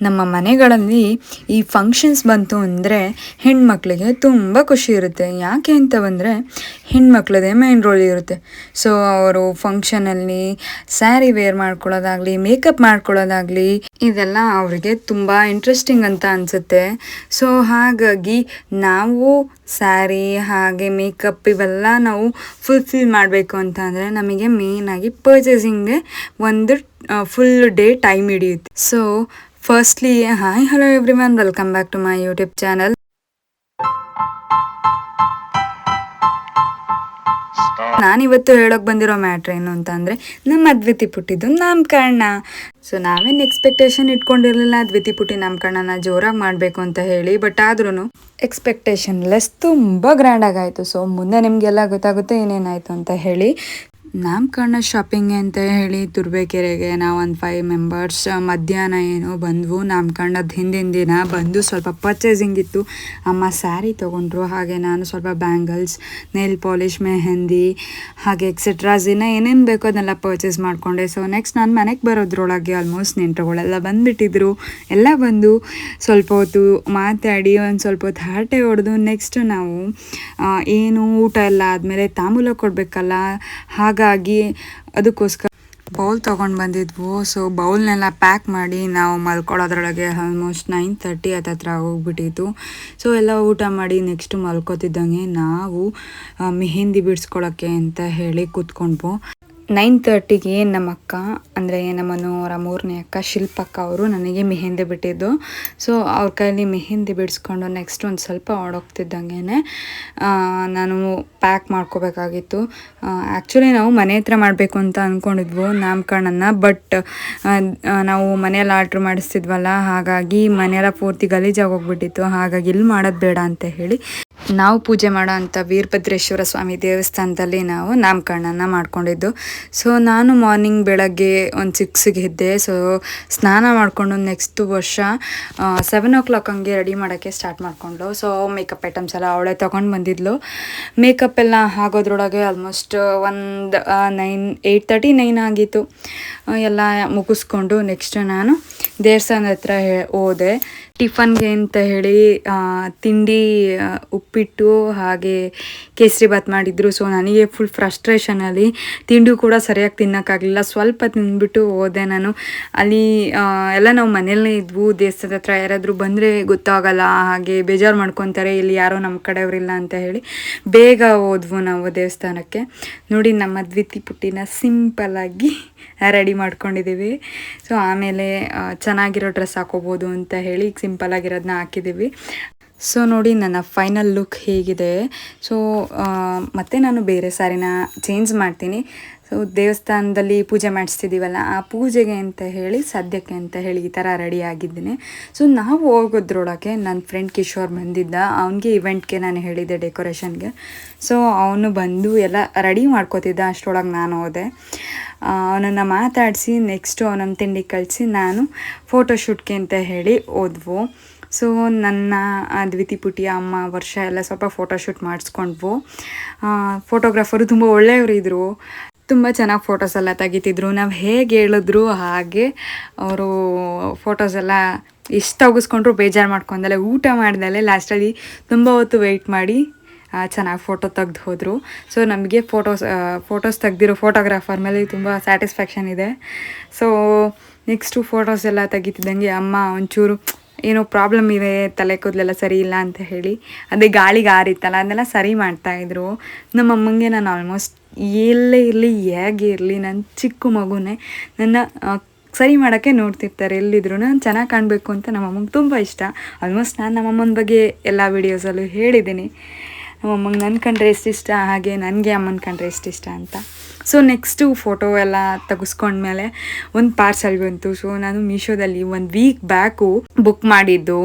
ನಮ್ಮ ಮನೆಗಳಲ್ಲಿ ಈ ಫಂಕ್ಷನ್ಸ್ ಬಂತು ಅಂದರೆ ಹೆಣ್ಮಕ್ಳಿಗೆ ತುಂಬ ಖುಷಿ ಇರುತ್ತೆ. ಯಾಕೆ ಅಂತ ಬಂದರೆ ಹೆಣ್ಮಕ್ಳದೇ ಮೈನ್ ರೋಲ್ ಇರುತ್ತೆ. ಸೊ ಅವರು ಫಂಕ್ಷನಲ್ಲಿ ಸ್ಯಾರಿ ವೇರ್ ಮಾಡ್ಕೊಳ್ಳೋದಾಗಲಿ ಮೇಕಪ್ ಮಾಡ್ಕೊಳ್ಳೋದಾಗಲಿ, ಇದೆಲ್ಲ ಅವರಿಗೆ ತುಂಬ ಇಂಟ್ರೆಸ್ಟಿಂಗ್ ಅಂತ ಅನಿಸುತ್ತೆ. ಸೊ ಹಾಗಾಗಿ ನಾವು ಸ್ಯಾರಿ ಹಾಗೆ ಮೇಕಪ್ ಇವೆಲ್ಲ ನಾವು ಫುಲ್ಫಿಲ್ ಮಾಡಬೇಕು ಅಂತ ಅಂದರೆ ನಮಗೆ ಮೇಯ್ನಾಗಿ ಪರ್ಚೇಸಿಂಗ್ಗೆ ಒಂದು ಫುಲ್ ಡೇ ಟೈಮ್ ಹಿಡಿಯುತ್ತೆ. So firstly hi hello every man welcome back to my YouTube channel ನಾನಿವತ್ತು ಹೇಳೋಕೆ ಬಂದಿರೋ ಮ್ಯಾಟ್ರ್ ಏನು ಅಂತ ಅಂದರೆ, ನಮ್ಮ ಅದ್ವಿತಿ ಪುಟ್ಟಿದ್ದು ನಾಮಕರಣ. ಸೊ ನಾವೇನು ಎಕ್ಸ್ಪೆಕ್ಟೇಷನ್ ಇಟ್ಕೊಂಡಿರಲಿಲ್ಲ ಅದ್ವಿತಿ ಪುಟ್ಟಿ ನಾಮಕರಣನ ಜೋರಾಗಿ ಮಾಡಬೇಕು ಅಂತ ಹೇಳಿ ಬಟ್ ಆದ್ರೂ ಎಕ್ಸ್ಪೆಕ್ಟೇಷನ್ ಲೆಸ್ ತುಂಬ ಗ್ರ್ಯಾಂಡಾಗಿ ಆಯಿತು. ಸೊ ಮುಂದೆ ನಿಮಗೆಲ್ಲ ಗೊತ್ತಾಗುತ್ತೆ ಏನೇನಾಯಿತು ಅಂತ ಹೇಳಿ. ನಾಮಕರಣ ಶಾಪಿಂಗ್ ಅಂತ ಹೇಳಿ ತುರ್ಬೇಕೆರೆಗೆ ನಾವು ಒಂದು ಫೈವ್ ಮೆಂಬರ್ಸ್ ಮಧ್ಯಾಹ್ನ ಏನೋ ಬಂದ್ವು. ನಾಮಕರಣದ ಹಿಂದಿನ ದಿನ ಬಂದು ಸ್ವಲ್ಪ ಪರ್ಚೇಸಿಂಗ್ ಇತ್ತು. ಅಮ್ಮ ಸ್ಯಾರಿ ತೊಗೊಂಡ್ರು. ಹಾಗೆ ನಾನು ಸ್ವಲ್ಪ ಬ್ಯಾಂಗಲ್ಸ್ ನೇಲ್ ಪಾಲಿಷ್ ಮೆಹಂದಿ, ಹಾಗೆ ಎಕ್ಸೆಟ್ರಾಸ್ ಇನ್ನು ಏನೇನು ಬೇಕೋ ಅದನ್ನೆಲ್ಲ ಪರ್ಚೇಸ್ ಮಾಡಿಕೊಂಡೆ. ಸೊ ನೆಕ್ಸ್ಟ್ ನಾನು ಮನೆಗೆ ಬರೋದ್ರೊಳಗೆ ಆಲ್ಮೋಸ್ಟ್ ನೆಂಟರುಗಳೆಲ್ಲ ಬಂದುಬಿಟ್ಟಿದ್ರು. ಎಲ್ಲ ಬಂದು ಸ್ವಲ್ಪ ಹೊತ್ತು ಮಾತಾಡಿ, ಒಂದು ಸ್ವಲ್ಪ ಹೊತ್ತು ಹರಟೆ ಹೊಡೆದು ನೆಕ್ಸ್ಟ್ ನಾವು ಏನು ಊಟ ಎಲ್ಲ ಆದಮೇಲೆ ತಾಂಬೂಲ ಕೊಡಬೇಕಲ್ಲ. ಹಾಗಾಗಿ ಅದಕ್ಕೋಸ್ಕರ ಬೌಲ್ ತೊಗೊಂಡು ಬಂದಿದ್ವು. ಸೊ ಬೌಲ್ನೆಲ್ಲ ಪ್ಯಾಕ್ ಮಾಡಿ ನಾವು ಮಲ್ಕೊಳ್ಳೋದ್ರೊಳಗೆ ಆಲ್ಮೋಸ್ಟ್ ನೈನ್ ತರ್ಟಿ ಹತ್ರ ಹೋಗ್ಬಿಟ್ಟಿತ್ತು. ಸೊ ಎಲ್ಲ ಊಟ ಮಾಡಿ ನೆಕ್ಸ್ಟ್ ಮಲ್ಕೋತಿದ್ದಂಗೆ ನಾವು ಮೆಹಂದಿ ಬಿಡಿಸ್ಕೊಳ್ಳೋಕ್ಕೆ ಅಂತ ಹೇಳಿ ಕೂತ್ಕೊಂಡ್ವು. ನೈನ್ ತರ್ಟಿಗೆ ನಮ್ಮ ಅಕ್ಕ, ಅಂದರೆ ನಮ್ಮನ್ನು ಅವರ ಮೂರನೇ ಅಕ್ಕ ಶಿಲ್ಪಕ್ಕ ಅವರು ನನಗೆ ಮೆಹೆಂದಿ ಬಿಟ್ಟಿದ್ದು. ಸೊ ಅವ್ರ ಕೈಯಲ್ಲಿ ಮೆಹೆಂದಿ ಬಿಡಿಸ್ಕೊಂಡು ನೆಕ್ಸ್ಟ್ ಒಂದು ಸ್ವಲ್ಪ ಓಡೋಗ್ತಿದ್ದಂಗೆ ನಾನು ಪ್ಯಾಕ್ ಮಾಡ್ಕೋಬೇಕಾಗಿತ್ತು. ಆ್ಯಕ್ಚುಲಿ ನಾವು ಮನೆ ಹತ್ರ ಮಾಡಬೇಕು ಅಂತ ಅಂದ್ಕೊಂಡಿದ್ವು ನಾಮಕರಣನ ಬಟ್ ನಾವು ಮನೆಯಲ್ಲಿ ಆರ್ಡ್ರ್ ಮಾಡಿಸ್ತಿದ್ವಲ್ಲ, ಹಾಗಾಗಿ ಮನೆಯೆಲ್ಲ ಪೂರ್ತಿ ಗಲೀಜಾಗಿ ಹೋಗ್ಬಿಟ್ಟಿತ್ತು. ಹಾಗಾಗಿ ಇಲ್ಲಿ ಮಾಡೋದು ಬೇಡ ಅಂತ ಹೇಳಿ ನಾವು ಪೂಜೆ ಮಾಡೋ ಅಂಥ ವೀರಭದ್ರೇಶ್ವರ ಸ್ವಾಮಿ ದೇವಸ್ಥಾನದಲ್ಲಿ ನಾವು ನಾಮಕರಣನ ಮಾಡ್ಕೊಂಡಿದ್ದು. ಸೊ ನಾನು ಮಾರ್ನಿಂಗ್ ಬೆಳಗ್ಗೆ ಒಂದು ಸಿಕ್ಸಿಗೆ ಎದ್ದೆ. ಸೊ ಸ್ನಾನ ಮಾಡಿಕೊಂಡು ನೆಕ್ಸ್ಟ್ ವರ್ಷ ಸೆವೆನ್ ಓ ಕ್ಲಾಕ್ ಹಂಗೆ ರೆಡಿ ಮಾಡೋಕ್ಕೆ ಸ್ಟಾರ್ಟ್ ಮಾಡಿಕೊಂಡು ಸೊ ಮೇಕಪ್ ಐಟಮ್ಸ್ ಎಲ್ಲ ಅವಳೇ ತೊಗೊಂಡು ಬಂದಿದ್ಲು. ಮೇಕಪ್ ಎಲ್ಲ ಆಗೋದ್ರೊಳಗೆ ಆಲ್ಮೋಸ್ಟ್ ಒಂದು ನೈನ್ ಏಯ್ಟ್ ತರ್ಟಿ ನೈನ್ ಆಗಿತ್ತು. ಎಲ್ಲ ಮುಗಿಸ್ಕೊಂಡು ನೆಕ್ಸ್ಟ್ ನಾನು ದೇವಸ್ಥಾನದ ಹತ್ರ ಹೋದೆ. ಟಿಫನ್ಗೆ ಅಂತ ಹೇಳಿ ತಿಂಡಿ ಆ, ಉಪ್ಪಿಟ್ಟು ಹಾಗೆ ಕೇಸರಿ ಬಾತ್ ಮಾಡಿದ್ರು. ಸೊ ನನಗೆ ಫುಲ್ ಫ್ರಸ್ಟ್ರೇಷನಲ್ಲಿ ತಿಂಡಿ ಕೂಡ ಸರಿಯಾಗಿ ತಿನ್ನೋಕ್ಕಾಗಲಿಲ್ಲ. ಸ್ವಲ್ಪ ತಿಂದ್ಬಿಟ್ಟು ಹೋದೆ ನಾನು. ಅಲ್ಲಿ ಎಲ್ಲ ನಾವು ಮನೆಯಲ್ಲೇ ಇದ್ವು. ದೇವಸ್ಥಾನದ ಹತ್ರ ಯಾರಾದರೂ ಬಂದರೆ ಗೊತ್ತಾಗಲ್ಲ. ಹಾಗೆ ಬೇಜಾರು ಮಾಡ್ಕೊತಾರೆ. ಇಲ್ಲಿ ಯಾರೋ ನಮ್ಮ ಕಡೆಯವರಿಲ್ಲ ಅಂತ ಹೇಳಿ ಬೇಗ ಹೋದ್ವು ನಾವು ದೇವಸ್ಥಾನಕ್ಕೆ. ನೋಡಿ, ನಮ್ಮ ದ್ವಿತಿ ಪುಟ್ಟಿನ ಸಿಂಪಲ್ಲಾಗಿ ರೆಡಿ ಮಾಡ್ಕೊಂಡಿದ್ದೀವಿ. ಸೊ ಆಮೇಲೆ ಚೆನ್ನಾಗಿರೋ ಡ್ರೆಸ್ ಹಾಕೋಬೋದು ಅಂತ ಹೇಳಿ ಸಿಂಪಲ್ ಆಗಿರೋದನ್ನ ಹಾಕಿದ್ದೀವಿ. ಸೊ ನೋಡಿ, ನನ್ನ ಫೈನಲ್ ಲುಕ್ ಹೇಗಿದೆ. ಸೊ ಮತ್ತೆ ನಾನು ಬೇರೆ ಸಾರಿನ ಚೇಂಜ್ ಮಾಡ್ತೀನಿ. ಸೊ ದೇವಸ್ಥಾನದಲ್ಲಿ ಪೂಜೆ ಮಾಡಿಸ್ತಿದ್ದೀವಲ್ಲ ಆ ಪೂಜೆಗೆ ಅಂತ ಹೇಳಿ, ಸದ್ಯಕ್ಕೆ ಅಂತ ಹೇಳಿ ಈ ಥರ ರೆಡಿ ಆಗಿದ್ದೀನಿ. ಸೊ ನಾವು ಹೋಗೋದ್ರೊಳಗೆ ನನ್ನ ಫ್ರೆಂಡ್ ಕಿಶೋರ್ ಬಂದಿದ್ದ. ಅವನಿಗೆ ಇವೆಂಟ್ಗೆ ನಾನು ಹೇಳಿದ್ದೆ ಡೆಕೋರೇಷನ್ಗೆ ಸೊ ಅವನು ಬಂದು ಎಲ್ಲ ರೆಡಿ ಮಾಡ್ಕೋತಿದ್ದ, ಅಷ್ಟರೊಳಗೆ ನಾನು ಹೋದೆ. ಅವನನ್ನು ಮಾತಾಡಿಸಿ ನೆಕ್ಸ್ಟು ಅವನನ್ನು ತಿಂಡಿ ಕಳಿಸಿ, ನಾನು ಫೋಟೋಶೂಟ್ಗೆ ಅಂತ ಹೇಳಿ ಹೋದ್ವು. ಸೊ ನನ್ನ ದ್ವಿತಿ ಪುಟಿಯ ಅಮ್ಮ ವರ್ಷ ಎಲ್ಲ ಸ್ವಲ್ಪ ಫೋಟೋಶೂಟ್ ಮಾಡಿಸ್ಕೊಂಡ್ವು. ಫೋಟೋಗ್ರಾಫರು ತುಂಬ ಒಳ್ಳೆಯವರು ಇದ್ದರು ತುಂಬ ಚೆನ್ನಾಗಿ ಫೋಟೋಸ್ ಎಲ್ಲ ತೆಗಿತಿದ್ರು. ನಾವು ಹೇಗೆ ಹೇಳಿದ್ರು ಹಾಗೆ ಅವರು ಫೋಟೋಸ್ ಎಲ್ಲ ಎಷ್ಟು ತೆಗೆಸ್ಕೊಂಡ್ರು ಬೇಜಾರು ಮಾಡ್ಕೊಂಡಲ್ಲೇ ಊಟ ಮಾಡಿದಲ್ಲೆ ಲಾಸ್ಟಲ್ಲಿ ತುಂಬ ಹೊತ್ತು ವೆಯ್ಟ್ ಮಾಡಿ ಚೆನ್ನಾಗಿ ಫೋಟೋ ತೆಗ್ದು ಹೋದರು. ಸೊ ನಮಗೆ ಫೋಟೋಸ್ ಫೋಟೋಸ್ ತೆಗ್ದಿರೋ ಫೋಟೋಗ್ರಾಫರ್ ಮೇಲೆ ತುಂಬ ಸ್ಯಾಟಿಸ್ಫ್ಯಾಕ್ಷನ್ ಇದೆ. ಸೊ ನೆಕ್ಸ್ಟು ಫೋಟೋಸ್ ಎಲ್ಲ ತೆಗಿತಿದ್ದಂಗೆ ಅಮ್ಮ ಒಂಚೂರು ಏನೋ ಪ್ರಾಬ್ಲಮ್ ಇದೆ, ತಲೆ ಕೂದಲೆಲ್ಲ ಸರಿ ಇಲ್ಲ ಅಂತ ಹೇಳಿ, ಅದೇ ಗಾಳಿಗೆ ಆರಿತ್ತಲ್ಲ ಅದನ್ನೆಲ್ಲ ಸರಿ ಮಾಡ್ತಾಯಿದ್ರು ನಮ್ಮ ಅಮ್ಮಂಗೆ ನಾನು ಆಲ್ಮೋಸ್ಟ್ ಎಲ್ಲೇ ಇರಲಿ, ಹೇಗೆ ಇರಲಿ ನನ್ನ ಚಿಕ್ಕ ಮಗುನೇ ನನ್ನ ಸರಿ ಮಾಡೋಕ್ಕೆ ನೋಡ್ತಿರ್ತಾರೆ, ಎಲ್ಲಿದ್ರು. ನಾನು ಚೆನ್ನಾಗಿ ಕಾಣಬೇಕು ಅಂತ ನಮ್ಮ ಅಮ್ಮಂಗೆ ತುಂಬ ಇಷ್ಟ. ಆಲ್ಮೋಸ್ಟ್ ನಾನು ನಮ್ಮ ಅಮ್ಮನ ಬಗ್ಗೆ ಎಲ್ಲ ವೀಡಿಯೋಸಲ್ಲೂ ಹೇಳಿದ್ದೀನಿ. ನಮ್ಮ ಅಮ್ಮಂಗೆ ನನ್ನ ಕಂಡ್ರೆ ಇಷ್ಟ, ಹಾಗೆ ನನಗೆ ಅಮ್ಮನ ಕಂಡ್ರೆ ಎಷ್ಟಿಷ್ಟ ಅಂತ. ಸೊ ನೆಕ್ಸ್ಟು ಫೋಟೋ ಎಲ್ಲ ತೆಗೆಸ್ಕೊಂಡ್ಮೇಲೆ ಒಂದು ಪಾರ್ಸಲ್ ಬಂತು. ಸೊ ನಾನು ಮೀಶೋದಲ್ಲಿ ಒಂದು ವೀಕ್ ಬ್ಯಾಕು ಬುಕ್ ಮಾಡಿದ್ದು.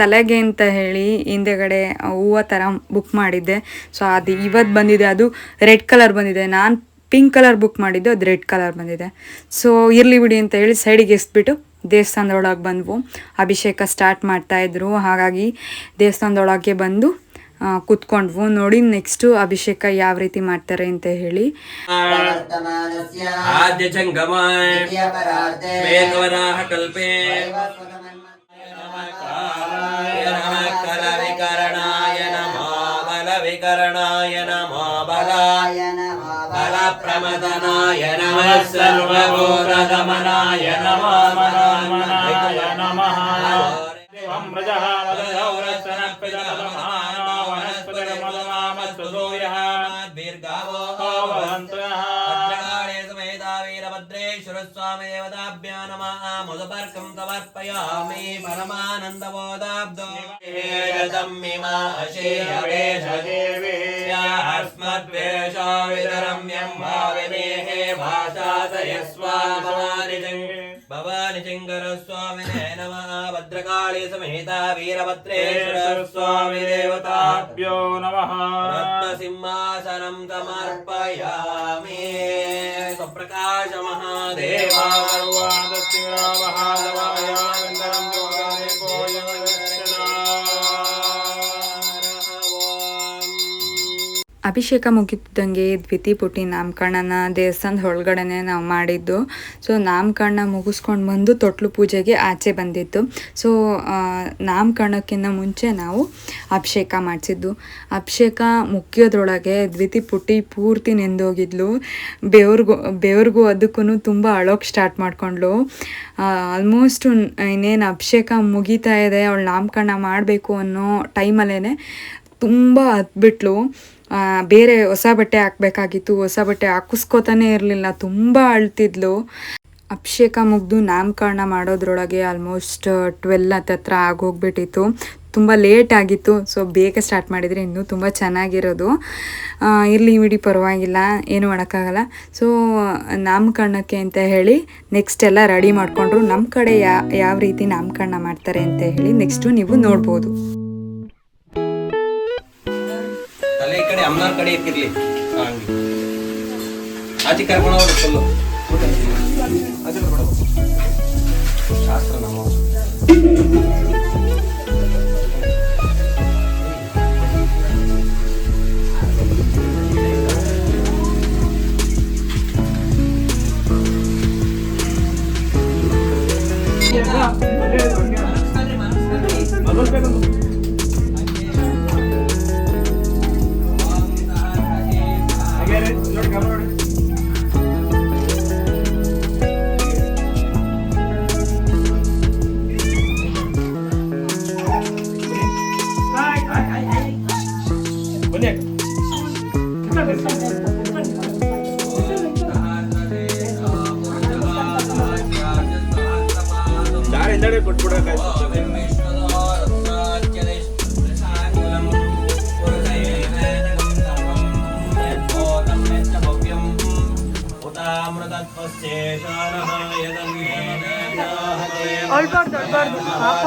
ತಲೆಗೆ ಅಂತ ಹೇಳಿ ಹಿಂದೆಗಡೆ ಹೂವು ಥರ ಬುಕ್ ಮಾಡಿದ್ದೆ. ಸೊ ಅದು ಇವತ್ತು ಬಂದಿದೆ. ಅದು ರೆಡ್ ಕಲರ್ ಬಂದಿದೆ. ನಾನು ಪಿಂಕ್ ಕಲರ್ ಬುಕ್ ಮಾಡಿದ್ದು, ಅದು ರೆಡ್ ಕಲರ್ ಬಂದಿದೆ. ಸೊ ಇರಲಿ ಬಿಡಿ ಅಂತ ಹೇಳಿ ಸೈಡಿಗೆ ಎಸ್ಬಿಟ್ಟು ದೇವಸ್ಥಾನದೊಳಗೆ ಬಂದವು. ಅಭಿಷೇಕ ಸ್ಟಾರ್ಟ್ ಮಾಡ್ತಾಯಿದ್ರು ಹಾಗಾಗಿ ದೇವಸ್ಥಾನದೊಳಗೆ ಬಂದು ಕುತ್ಕೊಂಡ್ವು. ನೋಡಿ ನೆಕ್ಸ್ಟು ಅಭಿಷೇಕ ಯಾವ ರೀತಿ ಮಾಡ್ತಾರೆ ಅಂತ ಹೇಳಿ. ಆದ್ಯ ಜಂಗಮ ಕಲ್ಪೆ ವಿಕರಣಾಯ ನಮಃ ಬಲ ವಿಕರಣಾಯ ನಮಃ ಬಲಾಯ ನಮಃ ಬಲ. ಪ್ರಮದನಾಯ ನಮಃ ಸರ್ವಗೋರಗಮನಾಯ ನಮಃ శ్రీదత్రేశ్వరస్వామిదేవతాభ్యా నమ. ముదపర్కం సమర్పయామి పరమానందబోధాబ్దోేషావిదరమ్యం భావిమేహే భాషాతయస్వామవారిజం భవాని శంకర స్వామినే నమ భద్రకాళీ సమేత వీరభద్రేశ్వర స్వామి దేవతాభ్యో నమ రత్నసింహాసనం సమర్పయామి प्रकाश महादेवा सर्वादस्तिरावः दवायानन्दरम् ಅಭಿಷೇಕ ಮುಗಿತಿದ್ದಂಗೆ ದ್ವಿತಿ ಪುಟಿ ನಾಮಕರಣನ ದೇವಸ್ಥಾನದ ಒಳಗಡೆನೆ ನಾವು ಮಾಡಿದ್ದು. ಸೊ ನಾಮಕರಣ ಮುಗಿಸ್ಕೊಂಡು ಬಂದು ತೊಟ್ಲು ಪೂಜೆಗೆ ಆಚೆ ಬಂದಿತ್ತು ಸೊ ನಾಮಕರಣಕ್ಕಿಂತ ಮುಂಚೆ ನಾವು ಅಭಿಷೇಕ ಮಾಡಿಸಿದ್ದು. ಅಭಿಷೇಕ ಮುಗಿಯೋದ್ರೊಳಗೆ ದ್ವಿತಿ ಪುಟಿ ಪೂರ್ತಿ ನೆಂದೋಗಿದ್ಲು. ಬೆವ್ರಿಗೂ ಬೆವ್ರಿಗೂ ಅದಕ್ಕೂ ತುಂಬ ಅಳೋಕೆ ಸ್ಟಾರ್ಟ್ ಮಾಡಿಕೊಂಡ್ಳು. ಆಲ್ಮೋಸ್ಟ್ ಇನ್ನೇನು ಅಭಿಷೇಕ ಮುಗಿತಾ ಇದೆ, ಅವಳು ನಾಮಕರಣ ಮಾಡಬೇಕು ಅನ್ನೋ ಟೈಮಲ್ಲೇ ತುಂಬ ಹತ್ಬಿಟ್ಲು ಬೇರೆ ಹೊಸ ಬಟ್ಟೆ ಹಾಕ್ಬೇಕಾಗಿತ್ತು, ಹೊಸ ಬಟ್ಟೆ ಹಾಕಿಸ್ಕೋತಾನೆ ಇರಲಿಲ್ಲ. ತುಂಬ ಅಳ್ತಿದ್ಲು. ಅಭಿಷೇಕ ಮುಗ್ದು ನಾಮಕರಣ ಮಾಡೋದ್ರೊಳಗೆ ಆಲ್ಮೋಸ್ಟ್ ಟ್ವೆಲ್ ಹತ್ತತ್ರ ಆಗೋಗ್ಬಿಟ್ಟಿತ್ತು. ತುಂಬ ಲೇಟ್ ಆಗಿತ್ತು. ಸೊ ಬೇಗ ಸ್ಟಾರ್ಟ್ ಮಾಡಿದರೆ ಇನ್ನೂ ತುಂಬ ಚೆನ್ನಾಗಿರೋದು. ಇರಲಿ ಬಿಡಿ, ಪರವಾಗಿಲ್ಲ. ಏನು ಮಾಡೋಕ್ಕಾಗಲ್ಲ. ಸೊ ನಾಮಕರಣಕ್ಕೆ ಅಂತ ಹೇಳಿ ನೆಕ್ಸ್ಟ್ ಎಲ್ಲ ರೆಡಿ ಮಾಡಿಕೊಂಡ್ರು. ನಮ್ಮ ಕಡೆ ಯಾವ ರೀತಿ ನಾಮಕರಣ ಮಾಡ್ತಾರೆ ಅಂತ ಹೇಳಿ ನೆಕ್ಸ್ಟು ನೀವು ನೋಡ್ಬೋದು. ಅಮ್ಮನವ್ರ ಕಡೆ ಇರ್ತಿರ್ಲಿ ಹಂಗೆ ಆಚೆ ಕರ್ಕೊಂಡು ಹೋಗ್ರಿ ಫುಲ್ಲು ಆಚೆ ಕರ್ಕೊಂಡು ಹೋಗು. ಶಾಸ್ತ್ರ ನಮ್ಮ ఇక్కడే కొట్టుకోవడానికి ಹೊಳ್ಬಾರ್ದು ಹೊಳ್ಬಾರ್ದು ಪಾಪ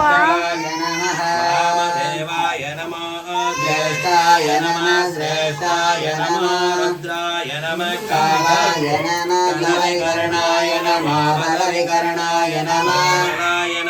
ರಾಮದೇವಾಯ ನಮ ಜ್ಯೇಷ್ಠಾಯ ನಮ ಶ್ರೇಷ್ಠಾಯ ನಮ ರುದ್ರಾಯ ನಮ ಕಾಲಾಯ ನಮ ಕರ್ಣಾಯ ನಮ ಬಲವಿಕರ್ಣಾಯ ನಮ ನಾರಾಯಣ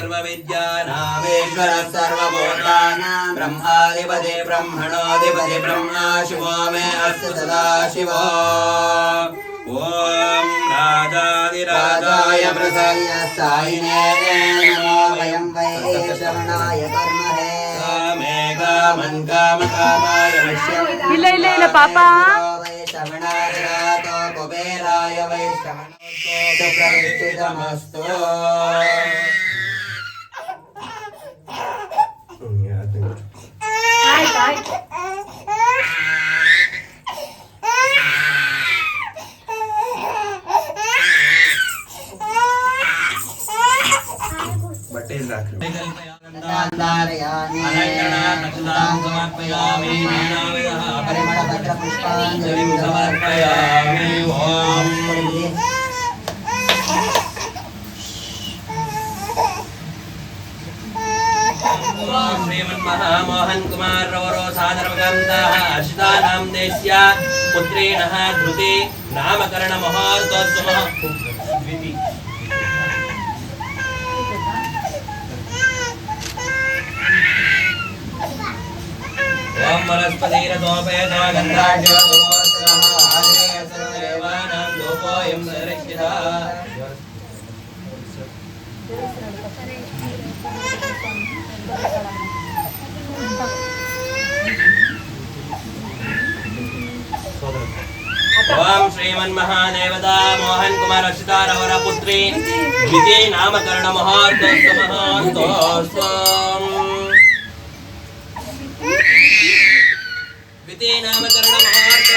सर्वविद्यानामेश्वरः सर्वभूतानां ब्रह्माधिपति ब्रह्मणोऽधिपति ब्रह्मा शिवो मे अस्तु सदा शिवो। ॐ राजाधिराजाय प्रसन्न सायिने नमो वयं वै शरणाय कर्महे। कुबेराय वै श्रवणोत्तो पुष्पाञ्जलिं समर्पयामि ॐ श्रीमन्महामोहन् कुमार रौरो साधर्वगन्धः अर्षितानां देश्या पुत्रेणः धृते नामकरणमहोत्सवः ओम वनस्पतिर दोपयत गन्धाढ्यो गोवत्सरः आग्नेय सर्वदेवानां धूपोऽयं संरक्षितः ओम श्रीमन्महादेवता मोहन कुमार रक्षितार और पुत्री, विजय नामकरण मुहूर्तोस्तमः स्तोस्तम् వితే నామకరణ మహార్థ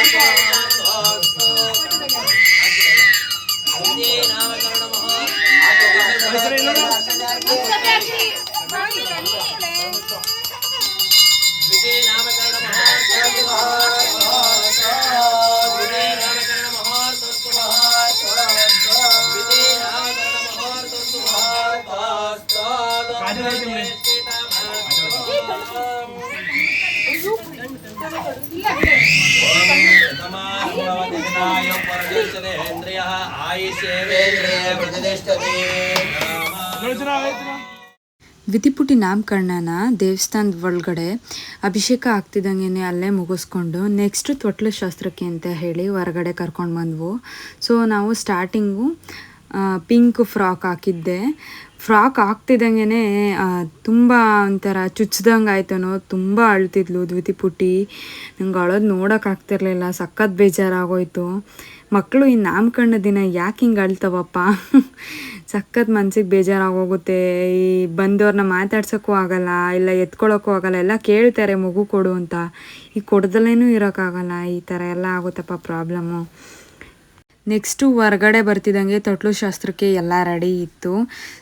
इंद्रियः आयुष्येवेन्द्रिये प्रतिष्ठते ದ್ವಿತಿಪುಟಿ ನಾಮಕರಣನ ದೇವಸ್ಥಾನದ ಒಳಗಡೆ ಅಭಿಷೇಕ ಆಗ್ತಿದ್ದಂಗೆ ಅಲ್ಲೇ ಮುಗಿಸ್ಕೊಂಡು ನೆಕ್ಸ್ಟ್ ತೊಟ್ಲು ಶಾಸ್ತ್ರಕ್ಕೆ ಅಂತ ಹೇಳಿ ಹೊರಗಡೆ ಕರ್ಕೊಂಡು ಬಂದ್ವು ಸೊ ನಾವು ಸ್ಟಾರ್ಟಿಂಗು ಪಿಂಕ್ ಫ್ರಾಕ್ ಹಾಕಿದ್ದೆ ಫ್ರಾಕ್ ಹಾಕ್ತಿದ್ದಂಗೆ ತುಂಬ ಒಂಥರ ಚುಚ್ಚಿದಂಗೆ ಆಯ್ತನೋ ತುಂಬ ಅಳ್ತಿದ್ಲು ದ್ವಿತಿ ಪುಟ್ಟಿ. ನಂಗೆ ಅಳೋದು ನೋಡೋಕ್ಕಾಗ್ತಿರ್ಲಿಲ್ಲ ಸಖತ್ ಬೇಜಾರಾಗೋಯ್ತು. ಮಕ್ಕಳು ಈ ನಾಮಕರಣ ದಿನ ಯಾಕೆ ಹಿಂಗೆ ಅಳ್ತವಪ್ಪ? ಸಖತ್ ಮನ್ಸಿಗೆ ಬೇಜಾರಾಗೋಗುತ್ತೆ. ಈ ಬಂದವ್ರನ್ನ ಮಾತಾಡ್ಸೋಕ್ಕೂ ಆಗಲ್ಲ, ಇಲ್ಲ ಎತ್ಕೊಳ್ಳೋಕ್ಕೂ ಆಗಲ್ಲ, ಎಲ್ಲ ಕೇಳ್ತಾರೆ ಮಗು ಕೊಡು ಅಂತ. ಈ ಕೊಡ್ದಲೇನೂ ಇರೋಕ್ಕಾಗಲ್ಲ, ಈ ಥರ ಎಲ್ಲ ಆಗುತ್ತಪ್ಪ ಪ್ರಾಬ್ಲಮ್ಮು ನೆಕ್ಸ್ಟು ಹೊರಗಡೆ ಬರ್ತಿದ್ದಂಗೆ ತೊಟ್ಲು ಶಾಸ್ತ್ರಕ್ಕೆ ಎಲ್ಲ ರೆಡಿ ಇತ್ತು.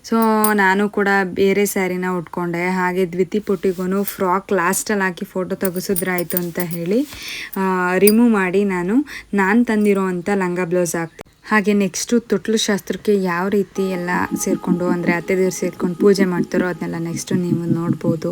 ಸೊ ನಾನು ಕೂಡ ಬೇರೆ ಸ್ಯಾರಿನ ಉಟ್ಕೊಂಡೆ. ಹಾಗೆ ದ್ವಿತಿ ಪುಟ್ಟಿಗೂ ಫ್ರಾಕ್ ಲಾಸ್ಟಲ್ಲಿ ಹಾಕಿ ಫೋಟೋ ತೆಗೆಸಿದ್ರಾಯ್ತು ಅಂತ ಹೇಳಿ ರಿಮೂವ್ ಮಾಡಿ ನಾನು ನಾನು ತಂದಿರೋ ಅಂಥ ಲಂಗ ಬ್ಲೌಸ್ ಹಾಕ್ತೀನಿ ಹಾಗೆ ನೆಕ್ಸ್ಟು ತೊಟ್ಲು ಶಾಸ್ತ್ರಕ್ಕೆ ಯಾವ ರೀತಿ ಎಲ್ಲ ಸೇರಿಕೊಂಡು, ಅಂದರೆ ಅತ್ತೆ ದೇವ್ರು ಸೇರ್ಕೊಂಡು ಪೂಜೆ ಮಾಡ್ತಾರೋ ಅದನ್ನೆಲ್ಲ ನೆಕ್ಸ್ಟು ನೀವು ನೋಡ್ಬೋದು.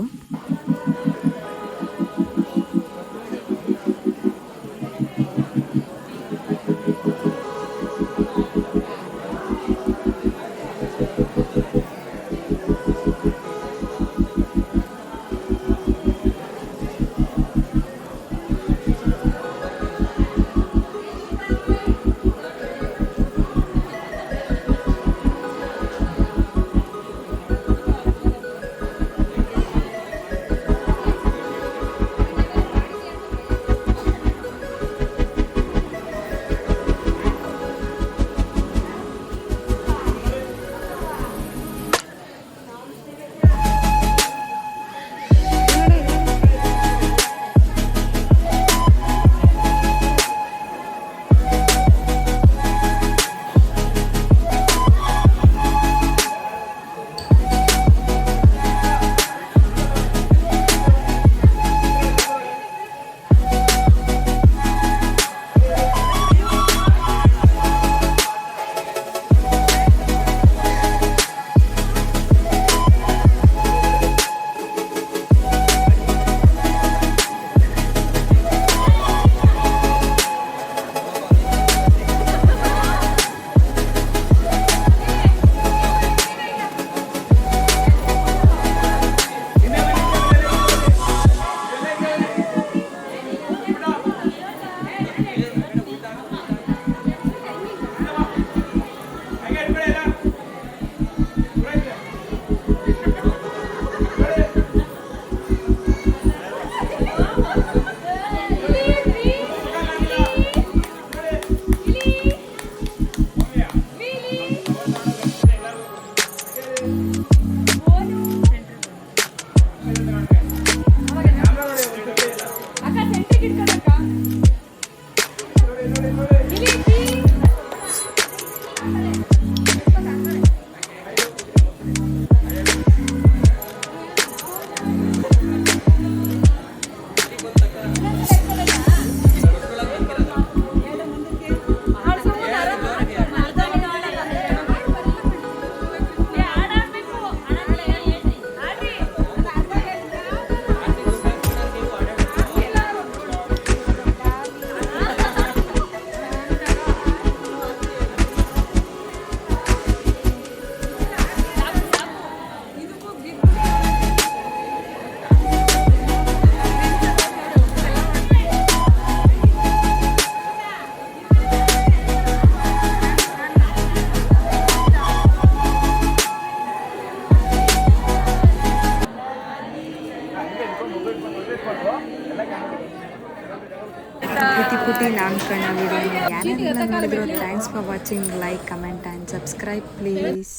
ವಿಡಿಯೋ ಯಾರೆಲ್ಲ ನೋಡಿದ್ರು thanks for watching like comment and subscribe please